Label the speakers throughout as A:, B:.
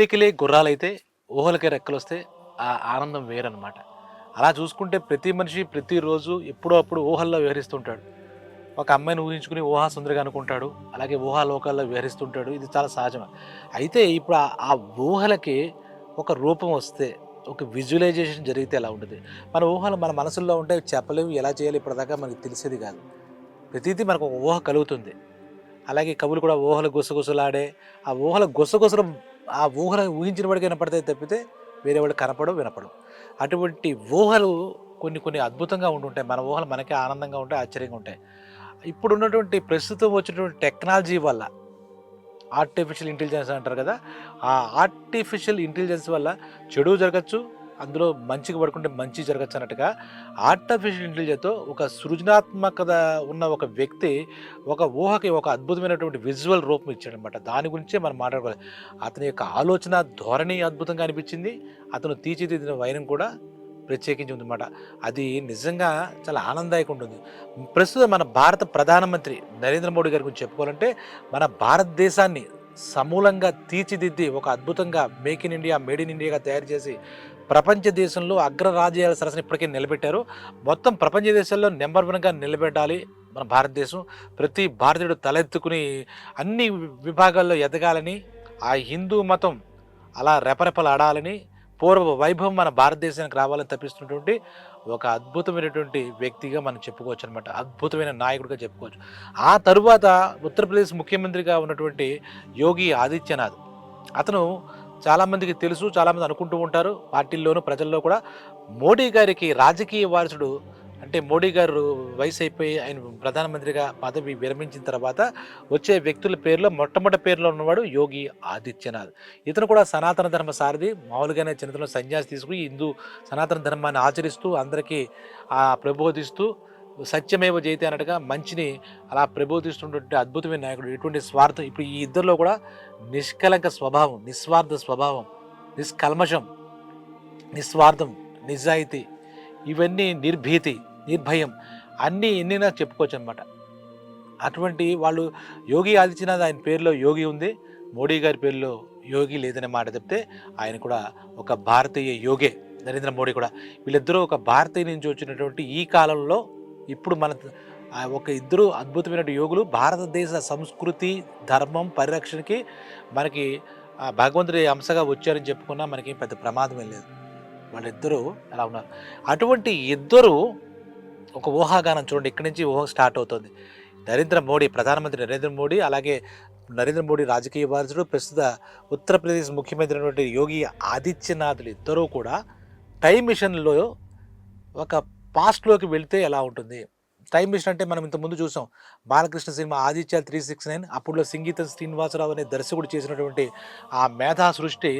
A: కోరికలే గుర్రాలైతే ఊహలకే రెక్కలు వస్తే ఆ ఆనందం వేరనమాట అలా చూసుకుంటే ప్రతి మనిషి ప్రతిరోజు ఎప్పుడో అప్పుడు ఊహల్లో వ్యవహరిస్తుంటాడు ఒక అమ్మాయిని ఊహించుకుని ఊహా సుందరిగా అనుకుంటాడు అలాగే ఊహా లోకాల్లో ఇది చాలా సహజం అయితే ఇప్పుడు ఆ- ఊహలకి ఒక రూపం వస్తే ఒక విజువలైజేషన్ జరిగితే ఎలా ఉంటుంది? మన ఊహలు మన మనసుల్లో ఉంటే చెప్పలేము ఎలా చేయాలి ఇప్పటిదాకా మనకి తెలిసేది కాదు. ప్రతిదీ మనకు ఒక ఊహ కలుగుతుంది. అలాగే కవులు కూడా ఊహలు గుసగుసలాడే ఆ ఊహల గుసగుసలు ఆ ఊహలు ఊహించిన వాడికి వినపడతాయి తప్పితే వేరే వాడు కనపడవు వినపడవు. అటువంటి ఊహలు కొన్ని కొన్ని అద్భుతంగా ఉంటుంటాయి మన ఊహలు మనకే ఆనందంగా ఉంటాయి ఆశ్చర్యంగా ఉంటాయి. ఇప్పుడు ఉన్నటువంటి ప్రస్తుతం వచ్చినటువంటి టెక్నాలజీ వల్ల ఆర్టిఫిషియల్ ఇంటెలిజెన్స్ అంటారు కదా ఆ ఆర్టిఫిషియల్ ఇంటెలిజెన్స్ వల్ల చెడు జరగచ్చు అందులో మంచిగా పడుకుంటే మంచి జరగచ్చు అన్నట్టుగా ఆర్టిఫిషియల్ ఇంటెలిజెన్స్తో ఒక సృజనాత్మకత ఉన్న ఒక వ్యక్తి ఒక ఊహకి ఒక అద్భుతమైనటువంటి విజువల్ రూపం ఇచ్చాడనమాట దాని గురించే మనం మాట్లాడుకోవాలి. అతని యొక్క ఆలోచన ధోరణి అద్భుతంగా అనిపించింది. అతను తీర్చిదిద్దిన వైరం కూడా ప్రత్యేకించి ఉందన్నమాట. అది నిజంగా చాలా ఆనందదాయకం ఉంటుంది ప్రస్తుతం మన భారత ప్రధానమంత్రి నరేంద్ర మోడీ గారి గురించి చెప్పుకోవాలంటే మన భారతదేశాన్ని సమూలంగా తీర్చిదిద్ది ఒక అద్భుతంగా make in India made in ఇండియాగా తయారు చేసి ప్రపంచ దేశంలో అగ్రరాజ్యాల సరసన ఇప్పటికే నిలబెట్టారు. మొత్తం ప్రపంచ దేశాల్లో నెంబర్ వన్గా నిలబెట్టాలి మన భారతదేశం. ప్రతి భారతీయుడు తలెత్తుకుని అన్ని విభాగాల్లో ఎదగాలని ఆ హిందూ మతం అలా రెపరెపలాడాలని పూర్వ వైభవం మన భారతదేశానికి రావాలని తప్పిస్తున్నటువంటి ఒక అద్భుతమైనటువంటి వ్యక్తిగా మనం చెప్పుకోవచ్చు అనమాట అద్భుతమైన నాయకుడిగా చెప్పుకోవచ్చు. ఆ తరువాత ఉత్తరప్రదేశ్ ముఖ్యమంత్రిగా ఉన్నటువంటి యోగి ఆదిత్యనాథ్. అతను చాలామందికి తెలుసు చాలామంది అనుకుంటూ ఉంటారు. పార్టీల్లోనూ ప్రజల్లో కూడా మోడీ గారికి రాజకీయ వారసుడు అంటే మోడీ గారు వయసు అయిపోయి ఆయన ప్రధానమంత్రిగా పదవి విరమించిన తర్వాత వచ్చే వ్యక్తుల పేర్లో మొట్టమొదటి పేరులో ఉన్నవాడు యోగి ఆదిత్యనాథ్. ఇతను కూడా సనాతన ధర్మ సారథి. మామూలుగానే చిన్నతనంలో సన్యాసి తీసుకుని హిందూ సనాతన ధర్మాన్ని ఆచరిస్తూ అందరికీ ఆ ప్రబోధిస్తూ సత్యమేవ జయతే అన్నట్టుగా మంచిని అలా ప్రబోధిస్తున్నటువంటి అద్భుతమైన నాయకుడు. ఎటువంటి స్వార్థం ఇప్పుడు ఈ ఇద్దరిలో కూడా నిష్కలంక స్వభావం నిస్వార్థ స్వభావం నిష్కల్మషం నిస్వార్థం నిజాయితీ ఇవన్నీ నిర్భీతి. నిర్భయం. అన్నీ ఎన్నైనా చెప్పుకోవచ్చు అనమాట అటువంటి వాళ్ళు యోగి ఆదిత్యనాథ్ ఆయన పేరులో యోగి ఉంది. మోడీ గారి పేరులో యోగి లేదనే మాట చెప్తే ఆయన కూడా ఒక భారతీయ యోగే నరేంద్ర మోడీ కూడా. వీళ్ళిద్దరూ ఒక భారతీయ నుంచి వచ్చినటువంటి ఈ కాలంలో ఇప్పుడు మన ఒక ఇద్దరు అద్భుతమైన యోగులు భారతదేశ సంస్కృతి ధర్మం పరిరక్షణకి మనకి భగవంతుడి అంశగా వచ్చారని చెప్పుకున్నా మనకి పెద్ద ప్రమాదమే లేదు. వాళ్ళిద్దరూ అలా ఉన్నారు. అటువంటి ఇద్దరు ఒక ఊహాగానం చూడండి ఇక్కడి నుంచి ఊహ స్టార్ట్ అవుతుంది. నరేంద్ర మోడీ ప్రధానమంత్రి నరేంద్ర మోడీ అలాగే నరేంద్ర మోడీ రాజకీయ వారసుడు ప్రస్తుత ఉత్తరప్రదేశ్ ముఖ్యమంత్రి అయినటువంటి యోగి ఆదిత్యనాథ్లు ఇద్దరూ కూడా టైం మిషన్లో ఒక పాస్ట్లోకి వెళితే ఎలా ఉంటుంది? టైం మిషన్ అంటే మనం ఇంతకుముందు చూసాం Balakrishna cinema Aditya three six nine అప్పుడులో సంగీత శ్రీనివాసరావు అనే దర్శకుడు చేసినటువంటి ఆ మేధా సృష్టి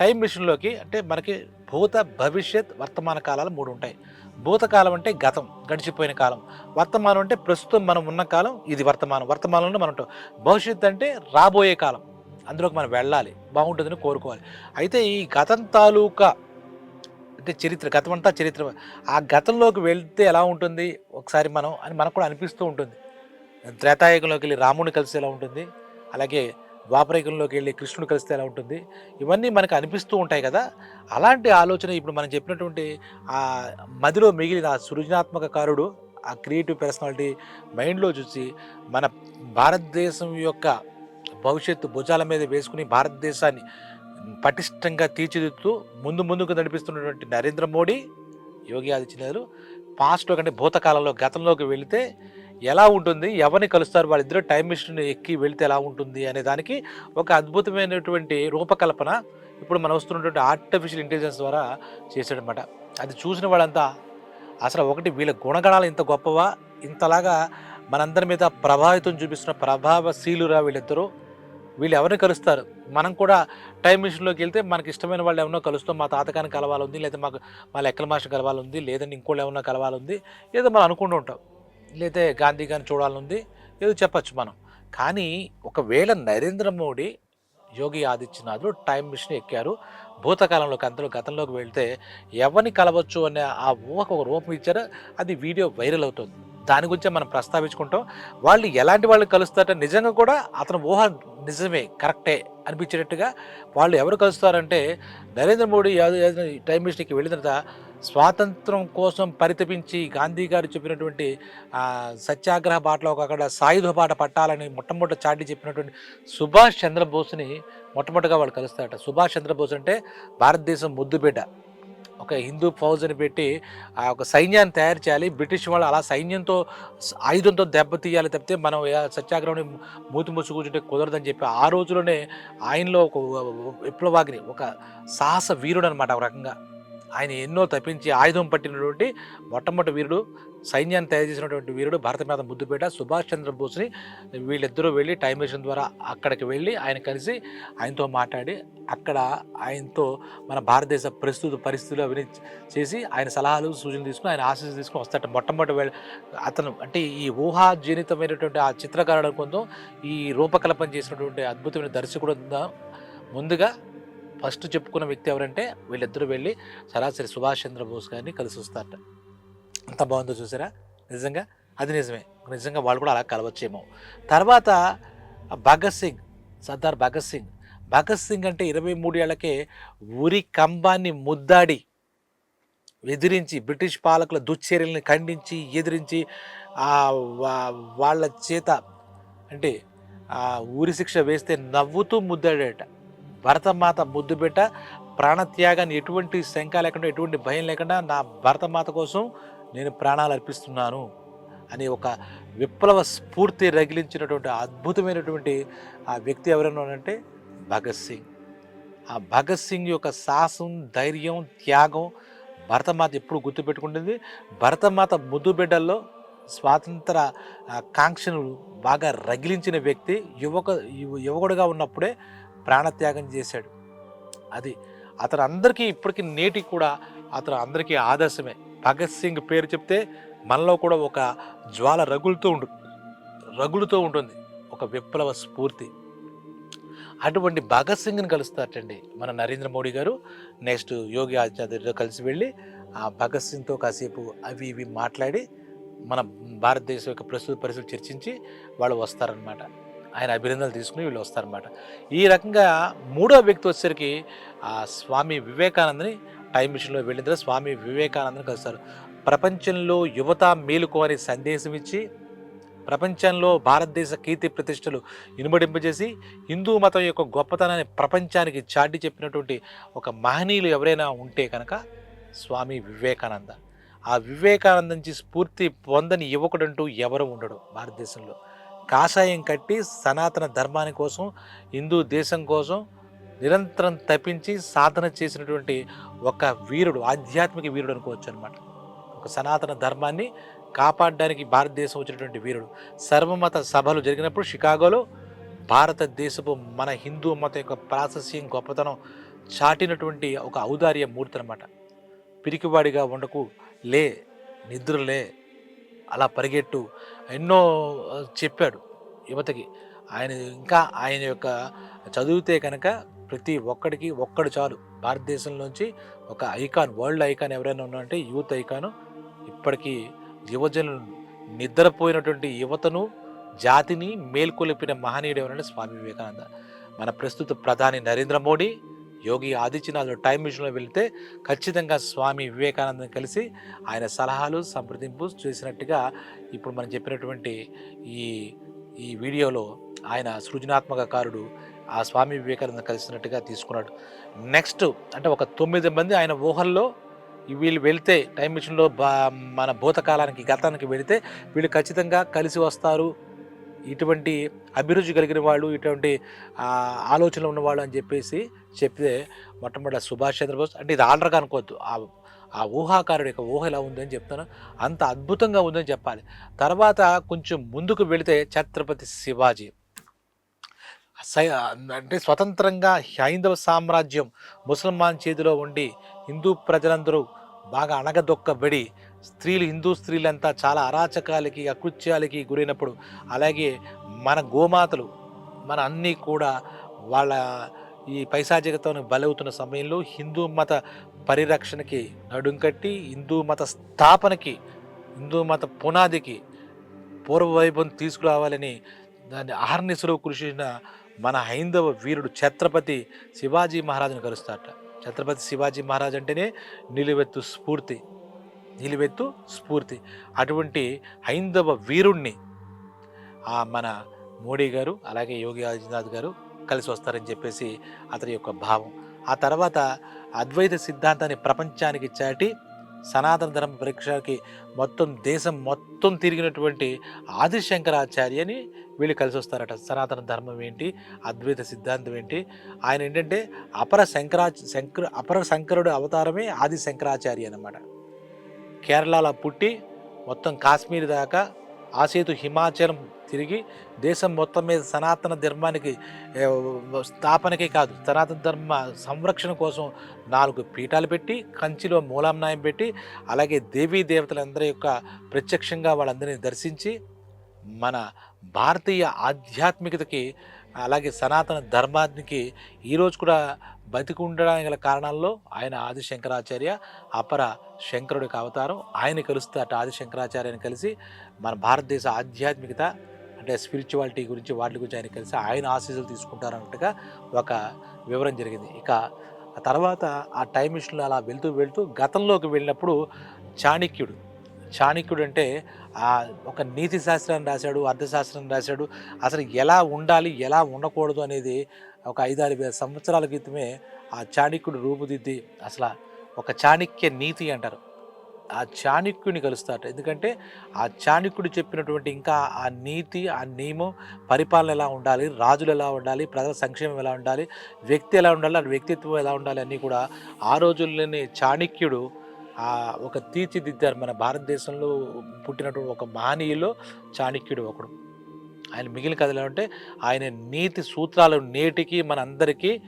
A: టైం మిషన్లోకి అంటే మనకి భూత భవిష్యత్ వర్తమాన కాలాలు మూడు ఉంటాయి. భూతకాలం అంటే గతం గడిచిపోయిన కాలం. వర్తమానం అంటే ప్రస్తుతం మనం ఉన్న కాలం ఇది వర్తమానం. వర్తమానంలో మనం ఉంటాం. భవిష్యత్ అంటే రాబోయే కాలం. అందులోకి మనం వెళ్ళాలి బాగుంటుందని కోరుకోవాలి. అయితే ఈ గతం తాలూకా అంటే చరిత్ర గతం అంతా చరిత్ర ఆ గతంలోకి వెళ్తే ఎలా ఉంటుంది? ఒకసారి మనం అని మనకు కూడా అనిపిస్తూ ఉంటుంది. త్రేతాయుగంలోకి వెళ్ళి రాముని కలిసి ఎలా ఉంటుంది? అలాగే ద్వాపరేకంలోకి వెళ్ళి కృష్ణుడు కలిస్తే ఎలా ఉంటుంది? ఇవన్నీ మనకు అనిపిస్తూ ఉంటాయి కదా. అలాంటి ఆలోచన ఇప్పుడు మనం చెప్పినటువంటి ఆ మదిలో మిగిలిన ఆ సృజనాత్మక కారుడు ఆ క్రియేటివ్ పర్సనాలిటీ మైండ్లో చూసి మన భారతదేశం యొక్క భవిష్యత్తు భుజాల మీద వేసుకుని భారతదేశాన్ని పటిష్టంగా తీర్చిదిద్దుతూ ముందు ముందుకు నడిపిస్తున్నటువంటి నరేంద్ర మోడీ యోగి ఆదిత్యనాథ్ పాస్ట్లో కంటే భూతకాలంలో గతంలోకి వెళితే ఎలా ఉంటుంది? ఎవరిని కలుస్తారు? వాళ్ళిద్దరూ టైం మిషన్ ఎక్కి వెళితే ఎలా ఉంటుంది? అనే దానికి ఒక అద్భుతమైనటువంటి రూపకల్పన ఇప్పుడు మనం వస్తున్నటువంటి ఆర్టిఫిషియల్ ఇంటెలిజెన్స్ ద్వారా చేశాడనమాట అది చూసిన వాళ్ళంతా అసలు ఒకటి వీళ్ళ గుణగణాలు ఇంత గొప్పవా? ఇంతలాగా మనందరి మీద ప్రభావితం చూపిస్తున్న ప్రభావశీలురా వీళ్ళిద్దరూ? వీళ్ళు ఎవరిని కలుస్తారు? మనం కూడా టైం మిషన్లోకి వెళ్తే మనకి ఇష్టమైన వాళ్ళు ఎవరినో కలుస్తాం. మా తాతకాన్ని కలవాలంది లేదా మాకు మా లెక్కల మాస్టర్ కలవాలంది లేదంటే ఇంకోళ్ళు ఏమన్నా కలవాలంది ఏదో మనం అనుకుంటూ ఉంటాం. లేదా గాంధీ గారిని చూడాలనుంది ఏదో చెప్పచ్చు మనం. కానీ ఒకవేళ నరేంద్ర మోడీ యోగి ఆదిత్యనాథ్ టైం మిషన్ ఎక్కారు భూతకాలంలోకి అందరూ గతంలోకి వెళ్తే ఎవరిని కలవచ్చు అనే ఆ ఊహకు ఒక రూపం ఇచ్చారో అది వీడియో వైరల్ అవుతుంది. దాని గురించి మనం ప్రస్తావించుకుంటాం. వాళ్ళు ఎలాంటి వాళ్ళు కలుస్తారంటే నిజంగా కూడా అతను ఊహ నిజమే కరెక్టే అనిపించేటట్టుగా వాళ్ళు ఎవరు కలుస్తారంటే నరేంద్ర మోడీ టైం మిషన్కి వెళ్ళిన తర్వాత స్వాతంత్రం కోసం పరితపించి గాంధీ గారు చెప్పినటువంటి సత్యాగ్రహ బాటలో ఒక అక్కడ సాయుధ బాట పట్టాలని మొట్టమొదటి చాటి చెప్పినటువంటి సుభాష్ చంద్రబోస్ని మొట్టమొదటిగా వాళ్ళు కలుస్తారట. సుభాష్ చంద్రబోస్ అంటే భారతదేశం ముద్దుబిడ్డ ఒక హిందూ ఫౌజ్ని పెట్టి ఆ ఒక సైన్యాన్ని తయారు చేయాలి. బ్రిటిష్ వాళ్ళు అలా సైన్యంతో ఆయుధంతో దెబ్బతీయాలి తప్పితే మనం సత్యాగ్రహం మూతి ముసు కూర్చుంటే కుదరదని చెప్పి ఆ రోజులోనే ఆయనలో ఒక విప్లవాగ్ని ఒక సాహస వీరుడు అనమాట ఒక రకంగా. ఆయన ఎన్నో తప్పించి ఆయుధం పట్టినటువంటి మొట్టమొదటి వీరుడు సైన్యాన్ని తయారు చేసినటువంటి వీరుడు భారతమాత ముద్దుపేట సుభాష్ చంద్రబోస్ని వీళ్ళిద్దరూ వెళ్ళి టైం మిషన్ ద్వారా అక్కడికి వెళ్ళి ఆయన కలిసి ఆయనతో మాట్లాడి అక్కడ ఆయనతో మన భారతదేశ ప్రస్తుత పరిస్థితులు అవన్నీ చేసి ఆయన సలహాలు సూచనలు తీసుకుని ఆయన ఆశీస్సు తీసుకుని వస్తాడు. మొట్టమొదటి అతను అంటే ఈ ఊహాజనితమైనటువంటి ఆ చిత్రకారుడు కొంచెం ఈ రూపకల్పన చేసినటువంటి అద్భుతమైన దర్శకుడు ముందుగా ఫస్ట్ చెప్పుకున్న వ్యక్తి ఎవరంటే వీళ్ళిద్దరూ వెళ్ళి సరాసరి సుభాష్ చంద్రబోస్ గారిని కలిసి వస్తారట. అంత బాగుందో చూసారా? నిజంగా? అది నిజమే. నిజంగా వాళ్ళు కూడా అలా కలవచ్చేమో. తర్వాత భగత్ సింగ్ సర్దార్ భగత్ సింగ్. భగత్ సింగ్ అంటే ఇరవై మూడు ఏళ్ళకే ఉరి కంబాన్ని ముద్దాడి ఎదిరించి బ్రిటిష్ పాలకుల దుశ్చర్యల్ని ఖండించి ఎదిరించి వాళ్ళ చేత అంటే ఆ ఊరి శిక్ష వేస్తే నవ్వుతూ ముద్దాడట భరతమాత ముద్దు బిడ్డ ప్రాణత్యాగాన్ని ఎటువంటి శంక లేకుండా ఎటువంటి భయం లేకుండా నా భరతమాత కోసం నేను ప్రాణాలు అర్పిస్తున్నాను అని ఒక విప్లవ స్ఫూర్తి రగిలించినటువంటి అద్భుతమైనటువంటి ఆ వ్యక్తి ఎవరైనా అంటే భగత్ సింగ్. ఆ భగత్ సింగ్ యొక్క సాహసం ధైర్యం త్యాగం భరతమాత ఎప్పుడు గుర్తుపెట్టుకుంటుంది? భరతమాత ముద్దు బిడ్డల్లో స్వాతంత్ర కాంక్షను బాగా రగిలించిన వ్యక్తి యువక యువ- యువకుడుగా ఉన్నప్పుడే ప్రాణత్యాగం చేశాడు. అది అతను అందరికీ ఇప్పటికీ నేటికి కూడా అతను అందరికీ ఆదర్శమే. భగత్ సింగ్ పేరు చెప్తే మనలో కూడా ఒక జ్వాల రగులుతూ ఉండు రగులుతూ ఉంటుంది. ఒక విప్లవ స్ఫూర్తి. అటువంటి భగత్ సింగ్ని కలుస్తారటండి మన నరేంద్ర మోడీ గారు. నెక్స్ట్ యోగి ఆదిత్యనాథ్తో కలిసి వెళ్ళి ఆ భగత్ సింగ్తో కాసేపు అవి ఇవి మాట్లాడి మన భారతదేశం యొక్క ప్రస్తుత పరిస్థితులు చర్చించి వాళ్ళు వస్తారనమాట ఆయన అభినందనలు తీసుకుని వీళ్ళు వస్తారనమాట ఈ రకంగా మూడో వ్యక్తి వచ్చేసరికి ఆ స్వామి వివేకానందని టైం మిషన్లో వెళ్ళిన తర్వాత స్వామి వివేకానందని కలుస్తారు. ప్రపంచంలో యువత మేలుకో అనే సందేశం ఇచ్చి ప్రపంచంలో భారతదేశ కీర్తి ప్రతిష్టలు ఇనుమడింపజేసి హిందూ మతం యొక్క గొప్పతనాన్ని ప్రపంచానికి చాటి చెప్పినటువంటి ఒక మహనీయులు ఎవరైనా ఉంటే కనుక స్వామి వివేకానంద. ఆ వివేకానంద నుంచి స్ఫూర్తి పొందని యువకుడంటూ ఎవరు ఉండడు భారతదేశంలో. కాషాయం కట్టి సనాతన ధర్మాని కోసం హిందూ దేశం కోసం నిరంతరం తప్పించి సాధన చేసినటువంటి ఒక వీరుడు ఆధ్యాత్మిక వీరుడు అనుకోవచ్చు అనమాట ఒక సనాతన ధర్మాన్ని కాపాడడానికి భారతదేశం వచ్చినటువంటి వీరుడు. సర్వమత సభలు జరిగినప్పుడు షికాగోలో భారతదేశపు మన హిందూ మతం యొక్క ప్రాశస్యం గొప్పతనం చాటినటువంటి ఒక ఔదార్య మూర్తి అనమాట పిరికివాడిగా ఉండకు లే నిద్రలే అలా పరిగెట్టు ఎన్నో చెప్పాడు యువతకి. ఆయన ఇంకా ఆయన యొక్క చదివితే కనుక ప్రతి ఒక్కడికి ఒక్కడు చాలు. భారతదేశంలోంచి ఒక ఐకాన్ వరల్డ్ ఐకాన్ ఎవరైనా ఉన్నారంటే యూత్ ఐకాను. ఇప్పటికీ యువజనులు నిద్రపోయినటువంటి యువతను జాతిని మేల్కొలిపిన మహనీయుడు ఎవరంటే స్వామి వివేకానంద. మన ప్రస్తుత ప్రధాని నరేంద్ర మోడీ యోగి ఆదిత్యనాథ్ టైం మిషన్లో వెళితే ఖచ్చితంగా స్వామి వివేకానందం కలిసి ఆయన సలహాలు సంప్రదింపు చేసినట్టుగా ఇప్పుడు మనం చెప్పినటువంటి ఈ ఈ వీడియోలో ఆయన సృజనాత్మకకారుడు ఆ స్వామి వివేకానంద కలిసినట్టుగా తీసుకున్నాడు. నెక్స్ట్ అంటే ఒక తొమ్మిది మంది ఆయన ఊహల్లో వీళ్ళు వెళ్తే టైం మిషన్లో బా మన భూతకాలానికి గతానికి వెళితే వీళ్ళు ఖచ్చితంగా కలిసి వస్తారు. ఇటువంటి అభిరుచి కలిగిన వాళ్ళు ఇటువంటి ఆలోచనలు ఉన్నవాళ్ళు అని చెప్పేసి చెప్తే మొట్టమొదటి సుభాష్ చంద్రబోస్ అంటే ఇది ఆర్డర్గా అనుకోవద్దు ఆ ఆ ఊహాకారుడి యొక్క ఊహ ఎలా ఉందని చెప్తాను. అంత అద్భుతంగా ఉందని చెప్పాలి. తర్వాత కొంచెం ముందుకు వెళితే ఛత్రపతి శివాజీ. సై అంటే స్వతంత్రంగా హైందవ సామ్రాజ్యం ముసల్మాన్ చేతిలో ఉండి హిందూ ప్రజలందరూ బాగా అణగదొక్కబడి స్త్రీలు హిందూ స్త్రీలంతా చాలా అరాచకాలకి అకృత్యాలకి గురైనప్పుడు అలాగే మన గోమాతలు మన అన్నీ కూడా వాళ్ళ ఈ పైశాచికతో బలవుతున్న సమయంలో హిందూ మత పరిరక్షణకి నడుం కట్టి హిందూ మత స్థాపనకి హిందూ మత పునాదికి పూర్వ వైభవం తీసుకురావాలని దాన్ని అహర్నిశలో కృషి చేసిన మన హైందవ వీరుడు ఛత్రపతి శివాజీ మహారాజును కలుస్తారట. ఛత్రపతి శివాజీ మహారాజ్ అంటేనే నిలువెత్తు స్ఫూర్తి. నిలువెత్తు స్ఫూర్తి. అటువంటి హైందవ వీరుణ్ణి ఆ మన మోడీ గారు అలాగే యోగి ఆదిత్యనాథ్ గారు కలిసి వస్తారని చెప్పేసి అతని యొక్క భావం. ఆ తర్వాత అద్వైత సిద్ధాంతాన్ని ప్రపంచానికి చాటి సనాతన ధర్మ పరీక్షకి మొత్తం దేశం మొత్తం తిరిగినటువంటి ఆదిశంకరాచార్యని వీళ్ళు కలిసి వస్తారట. సనాతన ధర్మం ఏంటి? అద్వైత సిద్ధాంతం ఏంటి? ఆయన ఏంటంటే అపర శంకరా శంకర అపర శంకరుడు అవతారమే ఆది శంకరాచార్య అనమాట కేరళలో పుట్టి మొత్తం కాశ్మీర్ దాకా ఆసేతు హిమాచలం తిరిగి దేశం మొత్తం మీద సనాతన ధర్మానికి స్థాపనకే కాదు సనాతన ధర్మ సంరక్షణ కోసం నాలుగు పీఠాలు పెట్టి కంచిలో మూలాంనాయం పెట్టి అలాగే దేవీ దేవతలందరి యొక్క ప్రత్యక్షంగా వాళ్ళందరినీ దర్శించి మన భారతీయ ఆధ్యాత్మికతకి అలాగే సనాతన ధర్మానికి ఈరోజు కూడా బతికి ఉండడానికి గల కారణాల్లో ఆయన ఆది శంకరాచార్య అపర శంకరుడికి అవతారం. ఆయన కలుస్తే అటు ఆది శంకరాచార్యని కలిసి మన భారతదేశ ఆధ్యాత్మికత అంటే స్పిరిచువాలిటీ గురించి వాటి గురించి ఆయన కలిసి ఆయన ఆశీస్సులు తీసుకుంటారన్నట్టుగా ఒక వివరం జరిగింది. ఇక ఆ తర్వాత ఆ టైం మిషన్లో అలా వెళ్తూ వెళ్తూ గతంలోకి వెళ్ళినప్పుడు చాణక్యుడు చాణక్యుడు అంటే ఆ ఒక నీతి శాస్త్రాన్ని రాశాడు అర్థశాస్త్రాన్ని రాశాడు. అసలు ఎలా ఉండాలి ఎలా ఉండకూడదు అనేది ఒక ఐదారు వేల సంవత్సరాల క్రితమే ఆ చాణక్యుడు రూపుదిద్ది అసలు ఒక చాణక్య నీతి అంటారు. ఆ చాణక్యుని కలుస్తారట. ఎందుకంటే ఆ చాణక్యుడు చెప్పినటువంటి ఇంకా ఆ నీతి ఆ నియమం పరిపాలన ఎలా ఉండాలి రాజులు ఎలా ఉండాలి ప్రజల సంక్షేమం ఎలా ఉండాలి వ్యక్తి ఎలా ఉండాలి ఆ వ్యక్తిత్వం ఎలా ఉండాలి అన్నీ కూడా ఆ రోజుల్లోనే చాణక్యుడు ఒక తీర్చిదిద్దారు. మన భారతదేశంలో పుట్టినటువంటి ఒక మహనీయులు చాణక్యుడు ఒకడు. ఆయన మిగిలిన కథలు అంటే ఆయన నీతి సూత్రాలు నేటికి మన అందరికీ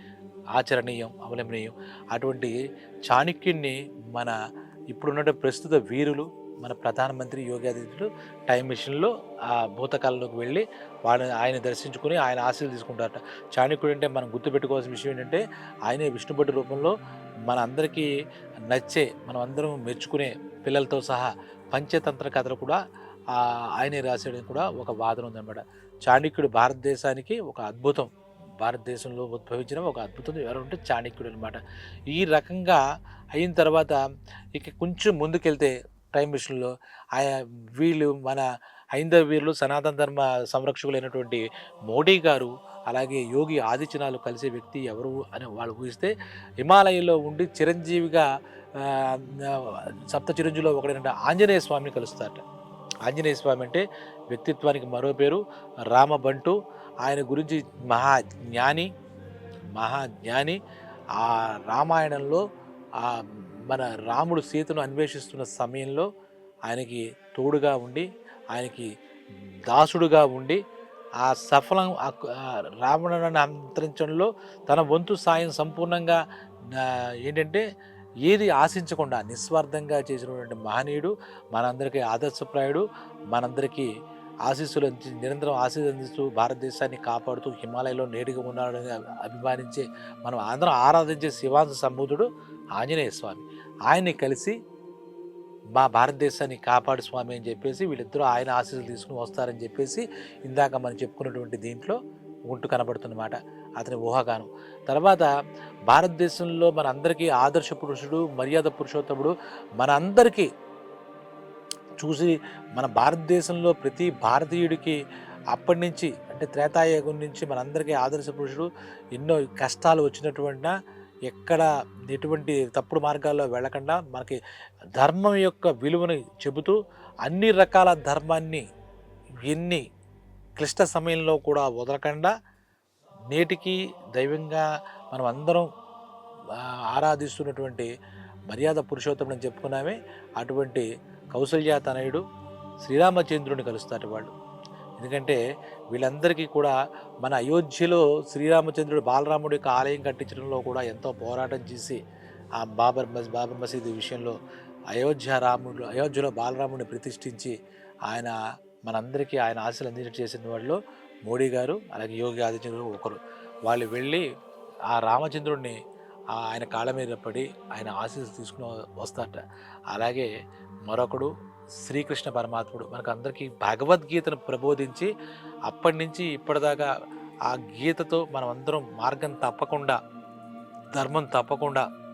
A: ఆచరణీయం అవలంబనీయం. అటువంటి చాణక్యుణ్ణి మన ఇప్పుడున్న ప్రస్తుత వీరులు మన ప్రధానమంత్రి యోగి ఆదిత్యుడు టైం మిషన్లో ఆ భూతకాలంలోకి వెళ్ళి వాళ్ళని ఆయన దర్శించుకుని ఆయన ఆశీలు తీసుకుంటారట. చాణక్యుడు అంటే మనం గుర్తుపెట్టుకోవాల్సిన విషయం ఏంటంటే ఆయనే విష్ణుభట్టు రూపంలో మన అందరికీ నచ్చే మనం అందరం మెచ్చుకునే పిల్లలతో సహా పంచతంత్ర కథలు కూడా ఆయనే రాసేయడం కూడా ఒక వాదన ఉందన్నమాట. చాణక్యుడు భారతదేశానికి ఒక అద్భుతం. భారతదేశంలో ఉద్భవించిన ఒక అద్భుతం ఎవరు ఉంటే చాణక్యుడు అనమాట ఈ రకంగా అయిన తర్వాత ఇక కొంచెం ముందుకెళ్తే టైం మిషన్లో ఆయా వీళ్ళు మన హైందవ వీరులు సనాతన ధర్మ సంరక్షకులైనటువంటి మోడీ గారు అలాగే యోగి ఆదిత్యనాథ్ కలిసే వ్యక్తి ఎవరు అని వాళ్ళు ఊహిస్తే హిమాలయంలో ఉండి చిరంజీవిగా సప్త చిరంజీవిలో ఒకడైన ఆంజనేయ స్వామిని కలుస్తారట. ఆంజనేయ స్వామి అంటే వ్యక్తిత్వానికి మరో పేరు రామబంటు. ఆయన గురించి మహాజ్ఞాని మహాజ్ఞాని ఆ రామాయణంలో ఆ మన రాముడు సీతను అన్వేషిస్తున్న సమయంలో ఆయనకి తోడుగా ఉండి ఆయనకి దాసుడుగా ఉండి ఆ సఫలం ఆ- రావణుని అంతరించడంలో తన వంతు సాయం సంపూర్ణంగా ఏంటంటే ఏది ఆశించకుండా నిస్వార్థంగా చేసినటువంటి మహనీయుడు మనందరికీ ఆదర్శప్రాయుడు మనందరికీ ఆశీస్సులు అంది నిరంతరం ఆశీస్సులు అందిస్తూ భారతదేశాన్ని కాపాడుతూ హిమాలయంలో నేరుగా ఉన్నాడని అభిమానించే మనం అందరం ఆరాధించే శివాంశ సంబుధుడు ఆంజనేయ స్వామి. ఆయన్ని కలిసి మా భారతదేశాన్ని కాపాడు స్వామి అని చెప్పేసి వీళ్ళిద్దరూ ఆయన ఆశీస్సులు తీసుకుని వస్తారని చెప్పేసి ఇందాక మనం చెప్పుకున్నటువంటి దీంట్లో ఉంటూ కనబడుతున్నమాట. అతని ఊహాగానం. తర్వాత భారతదేశంలో మన అందరికీ ఆదర్శ పురుషుడు మర్యాద పురుషోత్తముడు మన అందరికీ చూసి మన భారతదేశంలో ప్రతి భారతీయుడికి అప్పటి నుంచి అంటే త్రేతాయుగం నుంచి మనందరికీ ఆదర్శ పురుషుడు. ఎన్నో కష్టాలు వచ్చినటువంటి ఎక్కడ ఎటువంటి తప్పుడు మార్గాల్లో వెళ్ళకుండా మనకి ధర్మం యొక్క విలువని చెబుతూ అన్ని రకాల ధర్మాన్ని ఎన్ని క్లిష్ట సమయంలో కూడా వదలకుండా నేటికి దైవంగా మనం అందరం ఆరాధిస్తున్నటువంటి మర్యాద పురుషోత్తముడు అని చెప్పుకున్నామే. అటువంటి కౌసల్య తనయుడు శ్రీరామచంద్రుని కలుస్తారు వాళ్ళు ఎందుకంటే వీళ్ళందరికీ కూడా మన అయోధ్యలో శ్రీరామచంద్రుడు బాలరాముడి యొక్క ఆలయం కట్టించడంలో కూడా ఎంతో పోరాటం చేసి ఆ బాబర్ మస్ బాబర్ మసీదు విషయంలో అయోధ్య రాముడు అయోధ్యలో బాలరాముడిని ప్రతిష్ఠించి ఆయన మనందరికీ ఆయన ఆశలు అందించేసిన వాళ్ళు మోడీ గారు అలాగే యోగి ఆదిత్యనాథ్ ఒకరు. వాళ్ళు వెళ్ళి ఆ రామచంద్రుడిని ఆ ఆయన కాళ్ళ మీద పడి ఆయన ఆశీస్సు తీసుకుని వస్తారట. అలాగే మరొకడు శ్రీకృష్ణ పరమాత్ముడు. మనకు అందరికీ భగవద్గీతను ప్రబోధించి అప్పటి నుంచి ఇప్పటిదాకా ఆ గీతతో మనం అందరం మార్గం తప్పకుండా ధర్మం తప్పకుండా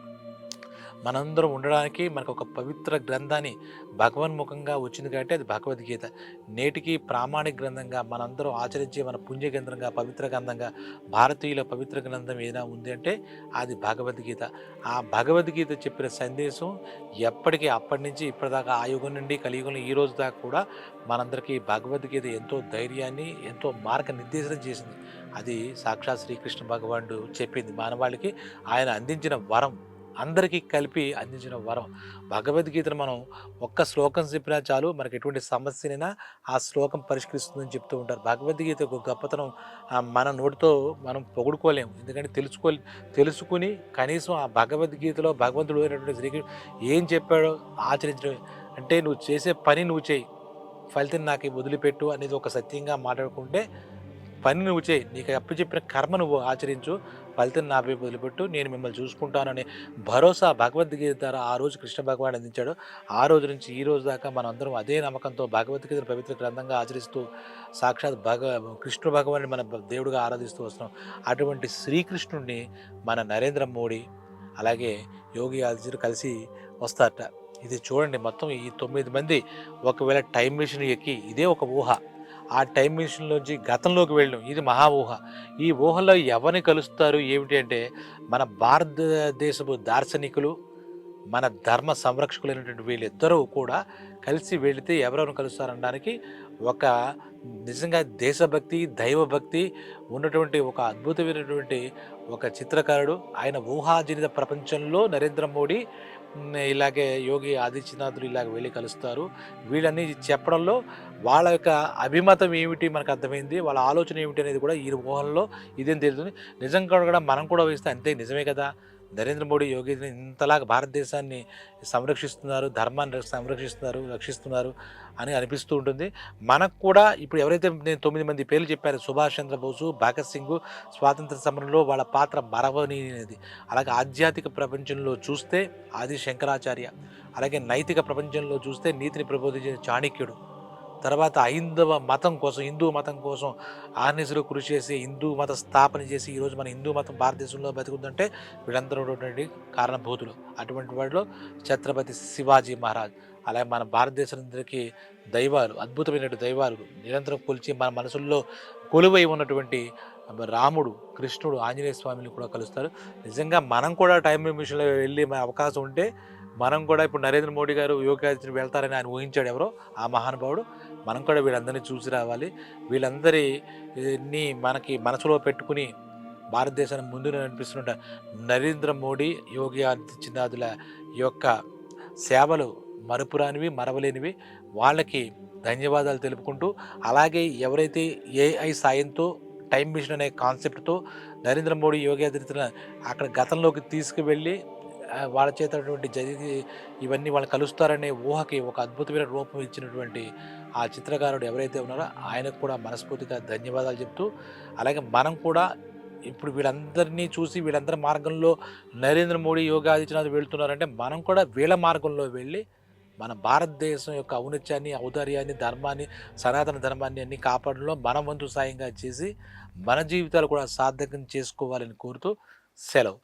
A: మనందరం ఉండడానికి మనకు ఒక పవిత్ర గ్రంథాన్ని భగవన్ముఖంగా వచ్చింది కాబట్టి అది భగవద్గీత. నేటికి ప్రామాణిక గ్రంథంగా మనందరం ఆచరించే మన పుణ్య గ్రంథంగా పవిత్ర గ్రంథంగా భారతీయుల పవిత్ర గ్రంథం ఏదైనా ఉంది అంటే అది భగవద్గీత. ఆ భగవద్గీత చెప్పిన సందేశం ఎప్పటికీ అప్పటి నుంచి ఇప్పటిదాకా ఆ యుగం నుండి కలియుగంలో ఈ రోజు దాకా కూడా మనందరికీ భగవద్గీత ఎంతో ధైర్యాన్ని ఎంతో మార్గనిర్దేశనం చేసింది. అది సాక్షాత్ శ్రీకృష్ణ భగవానుడు చెప్పింది. మానవాళికి ఆయన అందించిన వరం. అందరికీ కలిపి అందించిన వరం. భగవద్గీతను మనం ఒక్క శ్లోకం చెప్పినా చాలు మనకి ఎటువంటి సమస్యనైనా ఆ శ్లోకం పరిష్కరిస్తుందని చెప్తూ ఉంటారు. భగవద్గీత ఒక గొప్పతనం. మన నోటితో మనం పొగుడుకోలేము. ఎందుకంటే తెలుసుకో తెలుసుకుని కనీసం ఆ భగవద్గీతలో భగవంతుడు అయినటువంటి శ్రీకృష్ణ ఏం చెప్పాడో ఆచరించడం. అంటే నువ్వు చేసే పని నువ్వు చేయి. ఫలితం నాకు వదిలిపెట్టు అనేది ఒక సత్యంగా మాట్లాడుకుంటే పని నువ్వు చేయి. నీకు అప్పచెప్పిన కర్మ నువ్వు ఆచరించు. ఫలితం నా వైపు వదిలిపెట్టు. నేను మిమ్మల్ని చూసుకుంటానని భరోసా భగవద్గీత ద్వారా ఆ రోజు కృష్ణ భగవాన్ అందించాడు. ఆ రోజు నుంచి ఈ రోజు దాకా మనం అందరం అదే నమ్మకంతో భగవద్గీతను పవిత్ర గ్రంథంగా ఆచరిస్తూ సాక్షాత్ భగ కృష్ణ భగవాన్ని మన దేవుడిగా ఆరాధిస్తూ వస్తున్నాం. అటువంటి శ్రీకృష్ణుడిని మన నరేంద్ర మోడీ అలాగే యోగి ఆదిత్యులు కలిసి వస్తారట. ఇది చూడండి మొత్తం ఈ తొమ్మిది మంది ఒకవేళ టైం మిషన్ ఎక్కి ఇదే ఒక ఊహ. ఆ టైం మిషన్లోంచి గతంలోకి వెళ్ళడం ఇది మహా ఊహ. ఈ ఊహలో ఎవరిని కలుస్తారు? ఏమిటి అంటే మన భారతదేశపు దార్శనికులు మన ధర్మ సంరక్షకులైనటువంటి వీళ్ళిద్దరూ కూడా కలిసి వెళితే ఎవరెవరు కలుస్తారనడానికి ఒక నిజంగా దేశభక్తి దైవభక్తి ఉన్నటువంటి ఒక అద్భుతమైనటువంటి ఒక చిత్రకారుడు. ఆయన ఊహాజనిత ప్రపంచంలో నరేంద్ర మోడీ ఇలాగే యోగి ఆదిత్యనాథులు ఇలాగ వెళ్ళి కలుస్తారు. వీళ్ళని చెప్పడంలో వాళ్ళ యొక్క అభిమతం ఏమిటి మనకు అర్థమైంది వాళ్ళ ఆలోచన ఏమిటి అనేది కూడా ఈ ఊహల్లో ఇదేం తెలుస్తుంది. నిజంగా కూడా మనం కూడా వేస్తే అంతే నిజమే కదా? నరేంద్ర మోడీ యోగి ఇంతలాగా భారతదేశాన్ని సంరక్షిస్తున్నారు ధర్మాన్ని సంరక్షిస్తున్నారు రక్షిస్తున్నారు అని అనిపిస్తూ ఉంటుంది. మనకు కూడా ఇప్పుడు ఎవరైతే నేను తొమ్మిది మంది పేర్లు చెప్పారు సుభాష్ చంద్రబోసు భగత్ సింగ్ స్వాతంత్ర సమరంలో వాళ్ళ పాత్ర మరవనీయనేది. అలాగే ఆధ్యాత్మిక ప్రపంచంలో చూస్తే ఆది శంకరాచార్య అలాగే నైతిక ప్రపంచంలో చూస్తే నీతిని ప్రబోధించిన చాణక్యుడు. తర్వాత హైందవ మతం కోసం హిందూ మతం కోసం ఆర్నిసులు కృషి చేసి హిందూ మత స్థాపన చేసి ఈరోజు మన హిందూ మతం భారతదేశంలో బతుకుతుందంటే వీళ్ళందరూ ఉన్నటువంటి కారణభూతులు. అటువంటి వాటిలో ఛత్రపతి శివాజీ మహారాజ్. అలాగే మన భారతదేశానికి దైవాలు అద్భుతమైనటువంటి దైవాలు నిరంతరం కొలిచి మన మనసుల్లో కొలువై ఉన్నటువంటి రాముడు కృష్ణుడు ఆంజనేయ స్వామిని కూడా కలుస్తారు. నిజంగా మనం కూడా టైం మిషన్లో వెళ్ళి మన అవకాశం ఉంటే మనం కూడా ఇప్పుడు నరేంద్ర మోడీ గారు యోగా వెళ్తారని ఆయన ఊహించాడు ఎవరో ఆ మహానుభావుడు. మనం కూడా వీళ్ళందరినీ చూసి రావాలి. వీళ్ళందరినీ మనకి మనసులో పెట్టుకుని భారతదేశాన్ని ముందు నడిపిస్తున్న నరేంద్ర మోడీ యోగి ఆదిత్యనాథుల యొక్క సేవలు మరుపురానివి మరవలేనివి. వాళ్ళకి ధన్యవాదాలు తెలుపుకుంటూ అలాగే ఎవరైతే ఏఐ సాయంతో టైం మిషన్ అనే కాన్సెప్ట్తో నరేంద్ర మోడీ యోగి ఆదిత్యనాథ్ అక్కడ గతంలోకి తీసుకువెళ్ళి వాళ్ళ చేతటువంటి జరిగి ఇవన్నీ వాళ్ళు కలుస్తారనే ఊహకి ఒక అద్భుతమైన రూపం ఇచ్చినటువంటి ఆ చిత్రకారుడు ఎవరైతే ఉన్నారో ఆయనకు కూడా మనస్ఫూర్తిగా ధన్యవాదాలు చెప్తూ అలాగే మనం కూడా ఇప్పుడు వీళ్ళందరినీ చూసి వీళ్ళందరి మార్గంలో నరేంద్ర మోడీ యోగా ఆదిత్యనాథ్ వెళ్తున్నారంటే మనం కూడా వీళ్ళ మార్గంలో వెళ్ళి మన భారతదేశం యొక్క ఔన్నత్యాన్ని ఔదార్యాన్ని ధర్మాన్ని సనాతన ధర్మాన్ని అన్ని కాపాడంలో మన వంతు సాయంగా చేసి మన జీవితాలు కూడా సార్థకం చేసుకోవాలని కోరుతూ సెలవు.